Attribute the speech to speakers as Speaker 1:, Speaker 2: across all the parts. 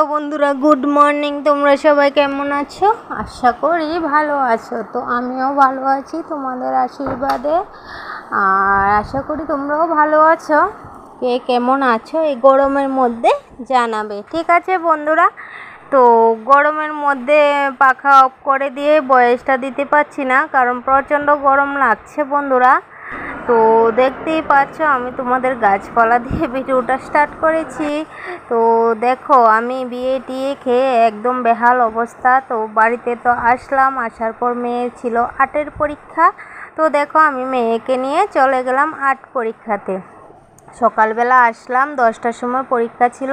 Speaker 1: Hello বন্ধুরা, good morning. তোমরা সবাই কেমন আছো? আশা করি ভালো আছো। তো আমিও ভালো আছি, তোমাদের আশীর্বাদে। আর আশা করি তোমরাও ভালো আছো। কে কেমন আছো এই গরমের মধ্যে জানাবে। ঠিক আছে বন্ধুরা, তো গরমের মধ্যে পাখা অফ করে দিয়ে বয়সটা দিতে পারছি না, কারণ প্রচণ্ড গরম লাগছে বন্ধুরা। তো দেখতেই পাচ্ছ, আমি তোমাদের গাছপালা দিয়ে ভিডিওটা স্টার্ট করেছি। তো দেখো, আমি বিয়ে টিয়ে খেয়ে একদম বেহাল অবস্থা। তো বাড়িতে তো আসলাম, আসার পর মেয়ের ছিল আর্টের পরীক্ষা। তো দেখো, আমি মেয়েকে নিয়ে চলে গেলাম আর্ট পরীক্ষাতে। সকালবেলা আসলাম, দশটার সময় পরীক্ষা ছিল।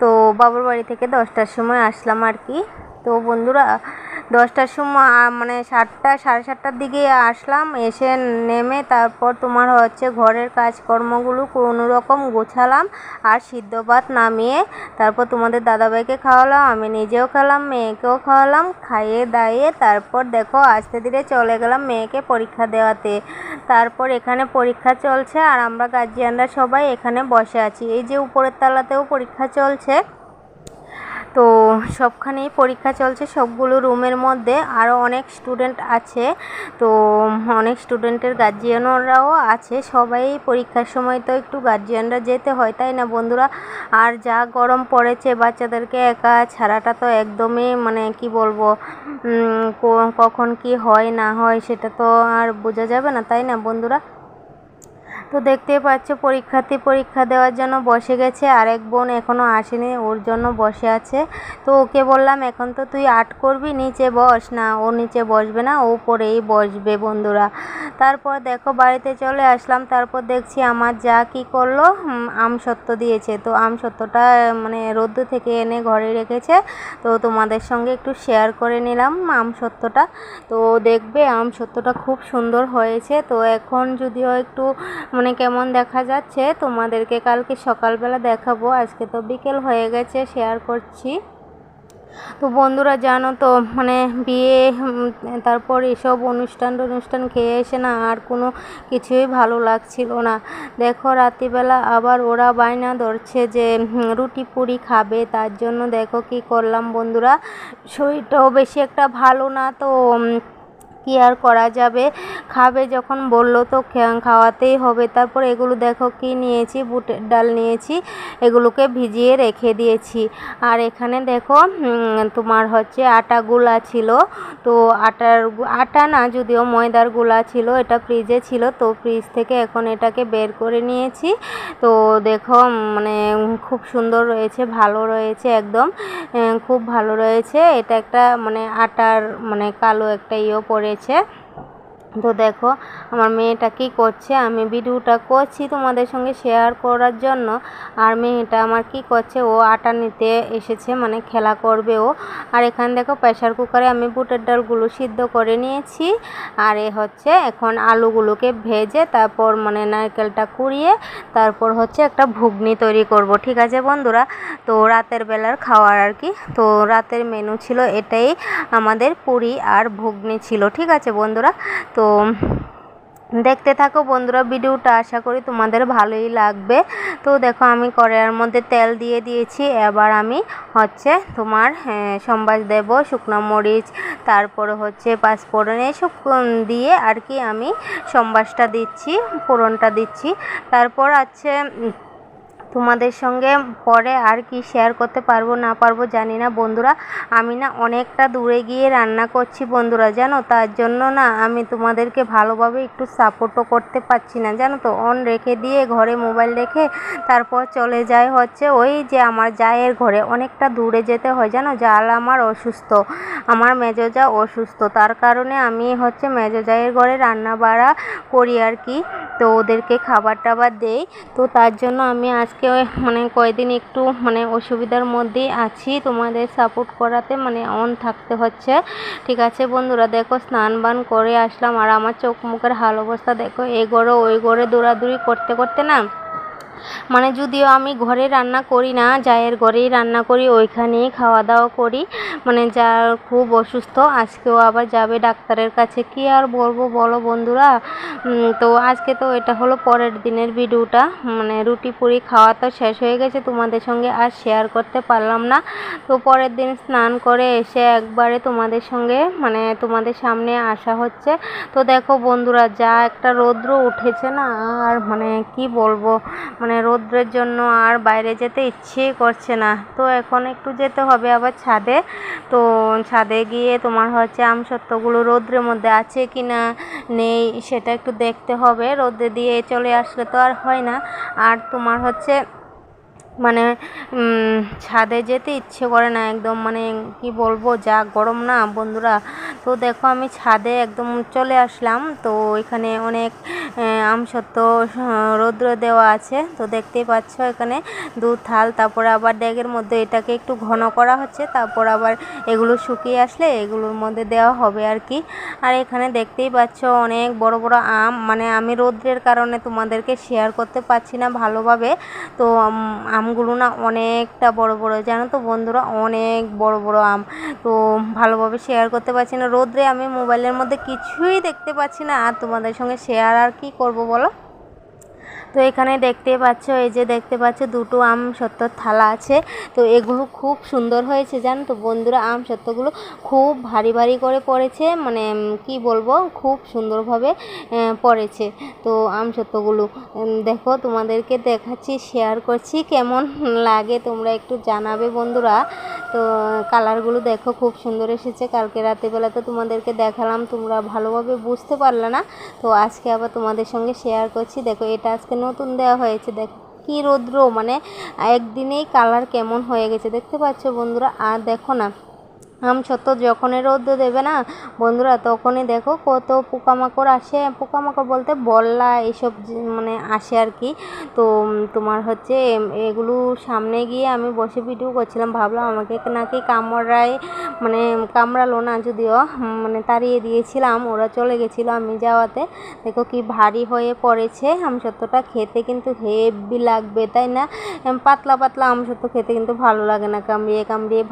Speaker 1: তো বাবুর বাড়ি থেকে দশটার সময় আসলাম আর কি। তো বন্ধুরা, দশটার সময় মানে সাতটা, সাড়ে সাতটার দিকে আসলাম, এসে নেমে তারপর তোমার হচ্ছে ঘরের কাজকর্মগুলো কোনো রকম গোছালাম আর সিদ্ধ ভাত নামিয়ে তারপর তোমাদের দাদাভাইকে খাওয়ালাম, আমি নিজেও খেলাম, মেয়েকেও খাওয়ালাম, খাইয়ে দাইয়ে তারপর দেখো আস্তে ধীরে চলে গেলাম মেয়েকে পরীক্ষা দেওয়াতে। তারপর এখানে পরীক্ষা চলছে আর আমরা গার্জিয়ানরা সবাই এখানে বসে আছি। এই যে উপরের তলাতেও পরীক্ষা চলছে। তো সবখানেই পরীক্ষা চলছে, সবগুলো রুমের মধ্যে। আরও অনেক স্টুডেন্ট আছে, তো অনেক স্টুডেন্টের গার্জিয়ানরাও আছে। সবাই পরীক্ষার সময় তো একটু গার্জিয়ানরা যেতে হয়, তাই না বন্ধুরা? আর যা গরম পড়েছে, বাচ্চাদেরকে একা ছাড়াটা তো একদমই মানে কি বলব কখন কি হয় না হয় সেটা তো আর বোঝা যাবে না, তাই না বন্ধুরা? তো দেখতে পাচ্ছ, পরীক্ষার্থী পরীক্ষা দেওয়ার জন্য বসে গেছে। আরেক বোন এখনও আসেনি, ওর জন্য বসে আছে। তো ওকে বললাম, এখন তো তুই আর্ট করবি, নিচে বস। না, ও নিচে বসবে না, ও পরেই বসবে বন্ধুরা। তারপর দেখো, বাড়িতে চলে আসলাম। তারপর দেখছি আমার যা কি করল আম সত্ত্ব দিয়েছে। তো আম সত্ত্বটা মানে রোদ্দু থেকে এনে ঘরে রেখেছে। তো তোমাদের সঙ্গে একটু শেয়ার করে নিলাম আম সত্ত্বটা তো দেখবে, আম সত্ত্বটা খুব সুন্দর হয়েছে। তো এখন যদিও একটু মানে কেমন দেখা যাচ্ছে, তোমাদেরকে কালকে সকালবেলা দেখাবো। আজকে তো বিকেল হয়ে গেছে শেয়ার করছি। তো বন্ধুরা জানো তো মানে বিয়ে তারপর এসব অনুষ্ঠান অনুষ্ঠান খেয়ে এসে না আর কোনো কিছুই ভালো লাগছিল না। দেখো রাত্রিবেলা আবার ওরা বায়না ধরছে যে রুটি পুরি খাবে, তার জন্য দেখো কি করলাম বন্ধুরা। শরীরটাও বেশি একটা ভালো না তো কি আর করা যাবে? খাবে যখন বলল তো খাওয়াতেই হবে। তারপর এগুলো দেখো কি নিয়েছি? বুটের ডাল নিয়েছি, এগুলোকে ভিজিয়ে রেখে দিয়েছি। আর এখানে দেখো তোমার হচ্ছে আটা গুলা ছিল। তো আটার আটা না, যদিও ময়দারগুলা ছিল, এটা ফ্রিজে ছিল। তো ফ্রিজ থেকে এখন এটাকে বের করে নিয়েছি। তো দেখো মানে খুব সুন্দর রয়েছে, ভালো রয়েছে একদম। খুব ভালো রয়েছে। এটা একটা মানে আটার মানে কালো একটা ইয়ে পড়ে হয়েছে তো দেখো, আমার মেয়েটা কী করছে? আমি ভিডিওটা করছি তোমাদের সঙ্গে শেয়ার করার জন্য। আর মেয়েটা আমার কি করছে? ও আটা নিতে এসেছে মানে খেলা করবে ও। আর এখানে দেখো প্রেশার কুকারে আমি বুটের ডালগুলো সিদ্ধ করে নিয়েছি। আর এ হচ্ছে এখন আলুগুলোকে ভেজে তারপর মানে নারকেলটা কুড়িয়ে তারপর হচ্ছে একটা ঘুগনি তৈরি করব, ঠিক আছে বন্ধুরা? তো রাতের বেলার খাওয়ার আর কি। তো রাতের মেনু ছিল এটাই, আমাদের পুরি আর ঘুগনি ছিল, ঠিক আছে বন্ধুরা? তো দেখতে থাকো বন্ধুরা ভিডিওটা, আশা করি তোমাদের ভালোই লাগবে। তো দেখো আমি কড়াইয়ের মধ্যে তেল দিয়ে দিয়েছি, এবার আমি হচ্ছে তোমার সম্বাস দেব, শুকনো মরিচ, তারপরে হচ্ছে পাঁচফোড়ন এসব দিয়ে আর কি আমি সম্বাসটা দিচ্ছি, ফোড়নটা দিচ্ছি। তারপর আছে তোমাদের সঙ্গে পরে আর কি শেয়ার করতে পারব, না পারব জানি না বন্ধুরা। আমি না অনেকটা দূরে গিয়ে রান্না করছি বন্ধুরা, জানো? তার জন্য না আমি তোমাদেরকে ভালোভাবে একটু সাপোর্টও করতে পারছি না, জানো তো? অন রেখে দিয়ে ঘরে মোবাইল রেখে তারপর চলে যায় হচ্ছে ওই যে আমার জায়ের ঘরে। অনেকটা দূরে যেতে হয়, জানো? জাল আমার অসুস্থ, আমার মেজোজা অসুস্থ। তার কারণে আমি হচ্ছে মেজো জায়ের ঘরে রান্না বাড়া করি আর কি। তো ওদেরকে খাবার টাবার দেই। তো তার জন্য আমি আজকে মানে কয়দিন একটু মানে অসুবিধার মধ্যেই আছি। তোমাদের সাপোর্ট করাতে মানে অন থাকতে হচ্ছে। ঠিক আছে বন্ধুরা, দেখো স্নান বান করে আসলাম। আর আমার চোখ মুখের হাল অবস্থা দেখো, এ গড়ে ওই গড়ে দৌড়াদৌড়ি করতে করতে না মানে যদিও আমি ঘরে রান্না করি না, জায়ের ঘরেই রান্না করি, ওইখানেই খাওয়া দাওয়া করি। মানে যা খুব অসুস্থ, আজকেও আবার যাবে ডাক্তারের কাছে। কি আর বলব বলো বন্ধুরা? তো আজকে তো এটা হলো পরের দিনের ভিডিওটা। মানে রুটি পুরি খাওয়া তো শেষ হয়ে গেছে, তোমাদের সঙ্গে আর শেয়ার করতে পারলাম না। তো পরের দিন স্নান করে এসে একবারে তোমাদের সঙ্গে মানে তোমাদের সামনে আসা হচ্ছে। তো দেখো বন্ধুরা, যা একটা রৌদ্র উঠেছে না, আর মানে কি বলব? মানে রৌদ্রের জন্য আর বাইরে যেতে ইচ্ছেই করছে না। তো এখন একটু যেতে হবে আবার ছাদে। তো ছাদে গিয়ে তোমার হচ্ছে আমসত্ত্বগুলো রৌদ্রের মধ্যে আছে কি না নেই সেটা একটু দেখতে হবে। রৌদ্রে দিয়ে চলে আসলে তো আর হয় না। আর তোমার হচ্ছে মানে ছাদে যেতে ইচ্ছে করে না একদম। মানে কি বলব যা গরম না বন্ধুরা। তো দেখো আমি ছাদে একদম চলে আসলাম। তো এখানে অনেক আমসত্ত্ব আহ, রৌদ্র দেওয়া আছে। তো দেখতেই পাচ্ছ এখানে দু থাল তারপরে আবার ড্যাগের মধ্যে এটাকে একটু ঘন করা হচ্ছে। তারপর আবার এগুলো শুকিয়ে আসলে এগুলোর মধ্যে দেওয়া হবে আর কি। আর এখানে দেখতেই পাচ্ছ অনেক বড় বড় আম। মানে আমি রৌদ্রের কারণে তোমাদেরকে শেয়ার করতে পারছি না ভালোভাবে। তো উম, আমগুলো না অনেকটা বড় বড় জানো তো বন্ধুরা? অনেক বড় বড় আম। তো ভালোভাবে শেয়ার করতে পারছি না। রোদ্রে আমি মোবাইলের মধ্যে কিছুই দেখতে পাচ্ছি না। আর তোমাদের সঙ্গে শেয়ার আর কি করব বলো? তো এখানে দেখতে পাচ্ছ, এই যে দেখতে পাচ্ছ, দুটো আম সত্তর থালা আছে। তো এগুলো খুব সুন্দর হয়েছে, জানো তো বন্ধুরা? আম সত্ত্বগুলো খুব ভারী ভারী করে পড়েছে মানে কি বলব? খুব সুন্দরভাবে পড়েছে। তো আম সত্ত্বগুলো দেখো, তোমাদেরকে দেখাচ্ছি শেয়ার করছি, কেমন লাগে তোমরা একটু জানাবে বন্ধুরা? তো কালারগুলো দেখো, খুব সুন্দর এসেছে। কালকে রাতেবেলা তো তোমাদেরকে দেখালাম, তোমরা ভালোভাবে বুঝতে পারলে না? তো আজকে আবার তোমাদের সঙ্গে শেয়ার করছি। দেখো, এটা আজকে নতুন দেওয়া হয়েছে, দেখ কি রৌদ্র মানে একদিনেই কালার কেমন হয়ে গেছে, দেখতে পাচ্ছ বন্ধুরা? আর দেখো না আম সত্ত্ব যখনই রৌদ্র দেবে না, বন্ধুরা তখনই দেখো কত পোকামাকড় আসে। পোকামাকড় বলতে বল্লা এসব মানে আসে আর কি। তো তোমার হচ্ছে এগুলো সামনে গিয়ে আমি বসে ভিডিও করছিলাম। ভাবলাম আমাকে নাকি কামড়ায় মানে কামড়ালো না, যদিও মানে তাড়িয়ে দিয়েছিলাম, ওরা চলে গেছিল আমি যাওয়াতে। দেখো কি ভারী হয়ে পড়েছে আমসত্ত্বটা খেতে কিন্তু হেভি লাগবে, তাই না? পাতলা পাতলা আমসত্ত্ব খেতে কিন্তু ভালো লাগে না। কামড়িয়ে কামড়িয়ে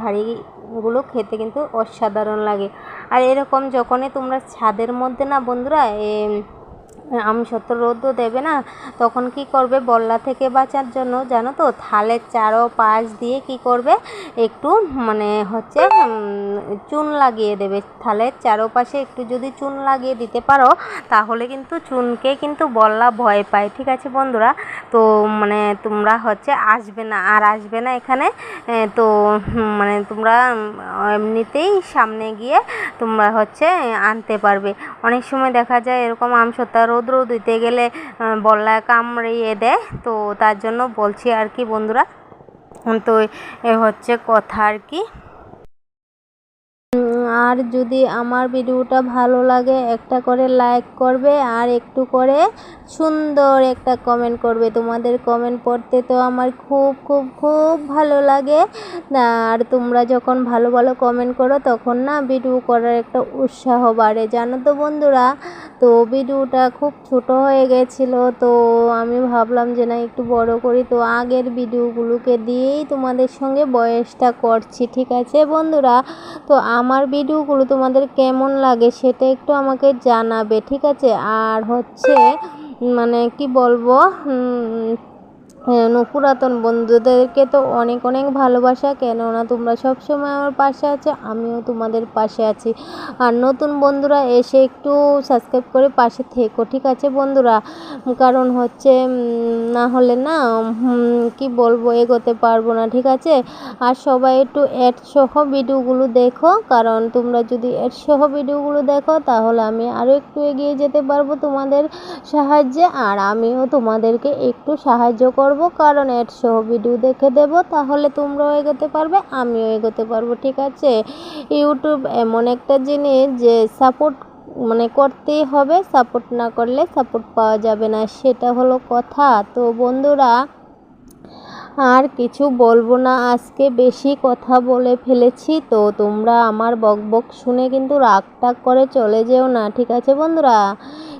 Speaker 1: ভারীগুলো খেতে কিন্তু অসাধারণ লাগে। আর এরকম যখনই তোমরা ছাদের মধ্যে না বন্ধুরা এম, আমসত্ত্ব রোদও দেবে না তখন কি করবে বল্লা থেকে বাঁচার জন্য জানো তো? থালের চারো পাশ দিয়ে কি করবে? একটু মানে হচ্ছে চুন লাগিয়ে দেবে। থালের চারোপাশে একটু যদি চুন লাগিয়ে দিতে পারো তাহলে কিন্তু চুনকে কিন্তু বল্লা ভয় পায়। ঠিক আছে বন্ধুরা? তো মানে তোমরা হচ্ছে আসবে না আর আসবে না এখানে। তো মানে তোমরা এমনিতেই সামনে গিয়ে তোমরা হচ্ছে আনতে পারবে। অনেক সময় দেখা যায় এরকম আমসত্ত্বা রৌদ্র দিতে গেলে বল্লা কামড়িয়ে দেয় তো তার জন্য বলছি আর কি বন্ধুরা, তো এ হচ্ছে কথা আর কি। আর যদি আমার ভিডিওটা ভালো লাগে, একটা করে লাইক করবে আর একটু করে সুন্দর একটা কমেন্ট করবে। তোমাদের কমেন্ট পড়তে তো আমার খুব খুব খুব ভালো লাগে। আর তোমরা যখন ভালো ভালো কমেন্ট করো, তখন না ভিডিও করার একটা উৎসাহ বাড়ে। জানো তো বন্ধুরা, তো ভিডিওটা খুব ছোট হয়ে গেছিল, তো আমি ভাবলাম যে না একটু বড় করি। তো আগের ভিডিওগুলোকে দিয়েই তোমাদের সঙ্গে বয়সটা করছি, ঠিক আছে বন্ধুরা? তো আমার ভিডিওগুলো তোমাদের কেমন লাগে সেটা একটু আমাকে জানাবে, ঠিক আছে? আর হচ্ছে মানে কি বলব পুরাতন বন্ধুদেরকে তো অনেক অনেক ভালোবাসা, কেননা তোমরা সবসময় আমার পাশে আছো, আমিও তোমাদের পাশে আছি। আর নতুন বন্ধুরা এসে একটু সাবস্ক্রাইব করে পাশে থেকো, ঠিক আছে বন্ধুরা? কারণ হচ্ছে না হলে না কি বলব, এগোতে পারব না, ঠিক আছে? আর সবাই একটু অ্যাড সহ ভিডিওগুলো দেখো, কারণ তোমরা যদি অ্যাড সহ ভিডিওগুলো দেখো, তাহলে আমি আরও একটু এগিয়ে যেতে পারব তোমাদের সাহায্যে, আর আমিও তোমাদেরকে একটু সাহায্য করব। কারণ এর সহ ভিডিও দেখে দেব, তাহলে তোমরাও এগোতে পারবে, আমিও এগোতে পারব, ঠিক আছে? ইউটিউব এমন একটা জিনিস যে সাপোর্ট মানে করতেই হবে সাপোর্ট না করলে সাপোর্ট পাওয়া যাবে না, সেটা হলো কথা। তো বন্ধুরা আর কিছু বলব না। আজকে বেশি কথা বলে ফেলেছি তো তোমরা আমার বক বক শুনে কিন্তু রাগ টাগ করে চলে যেও না, ঠিক আছে বন্ধুরা?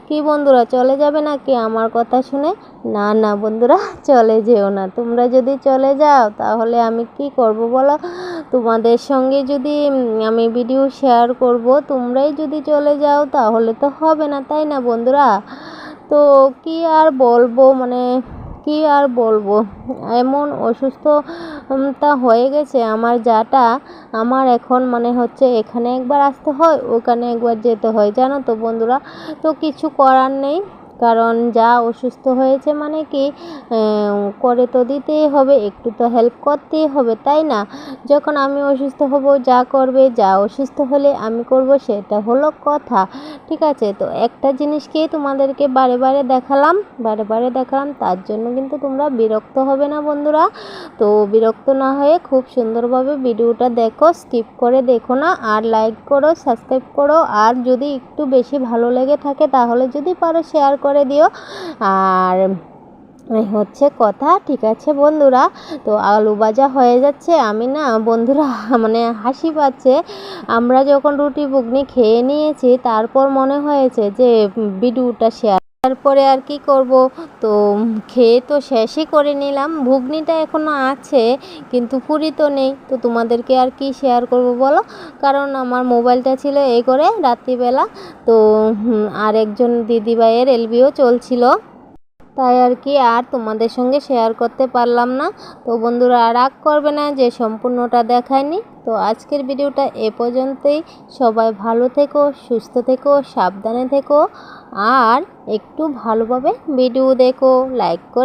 Speaker 1: কি বন্ধুরা, চলে যাবে নাকি আমার কথা শুনে? না না বন্ধুরা, চলে যেও না। তোমরা যদি চলে যাও, তাহলে আমি কি করব বলো? তোমাদের সঙ্গে যদি আমি ভিডিও শেয়ার করব, তোমরাই যদি চলে যাও, তাহলে তো হবে না, তাই না বন্ধুরা? তো কি আর বলব মানে কি আর বলব? এমন অসুস্থতা হয়ে গেছে, আমার যাটা আমার এখন মানে হচ্ছে এখানে একবার আসতে হয়, ওখানে একবার যেতে হয়। জানো তো বন্ধুরা, তো কিছু করার নেই। কারণ যা অসুস্থ হয়েছে মানে কি করে তো দিতেই হবে, একটু তো হেল্প করতেই হবে, তাই না? যখন আমি অসুস্থ হব, যা করবে, যা অসুস্থ হলে আমি করব, সেটা হলো কথা, ঠিক আছে? তো একটা জিনিসকেই তোমাদেরকে বারে বারে দেখালাম, বারে বারে দেখালাম, তার জন্য কিন্তু তোমরা বিরক্ত হবে না বন্ধুরা। তো বিরক্ত না হয়ে খুব সুন্দরভাবে ভিডিওটা দেখো স্কিপ করে দেখো না, আর লাইক করো সাবস্ক্রাইব করো, আর যদি একটু বেশি ভালো লেগে থাকে, তাহলে যদি পারো শেয়ার করে দিও। আর হচ্ছে কথা, ঠিক আছে বন্ধুরা? তো আলু ভাজা হয়ে যাচ্ছে। আমি না, বন্ধুরা মানে হাসি পাচ্ছে। আমরা যখন রুটি বুগনি খেয়ে নিয়েছি, তারপর মনে হয়েছে যে ভিডিওটা শেয়ার তারপরে আর কি করব? তো খেয়ে তো শেষই করে নিলাম। ঘুগনিটা এখনও আছে, কিন্তু পুরি তো নেই। তো তোমাদেরকে আর কি শেয়ার করব বলো? কারণ আমার মোবাইলটা ছিল এই করে রাত্রিবেলা। তো আর একজন দিদিভাইয়ের এলবিও চলছিল। তাই আর কি আর তোমাদের সঙ্গে শেয়ার করতে পারলাম না। তো বন্ধুরা, আর রাগ করবে না যে সম্পূর্ণটা দেখায়নি। তো আজকের ভিডিওটা এ পর্যন্তই। সবাই ভালো থেকো, সুস্থ থেকো, সাবধানে থেকো। আর একটু ভালোভাবে ভিডিও দেখো লাইক করে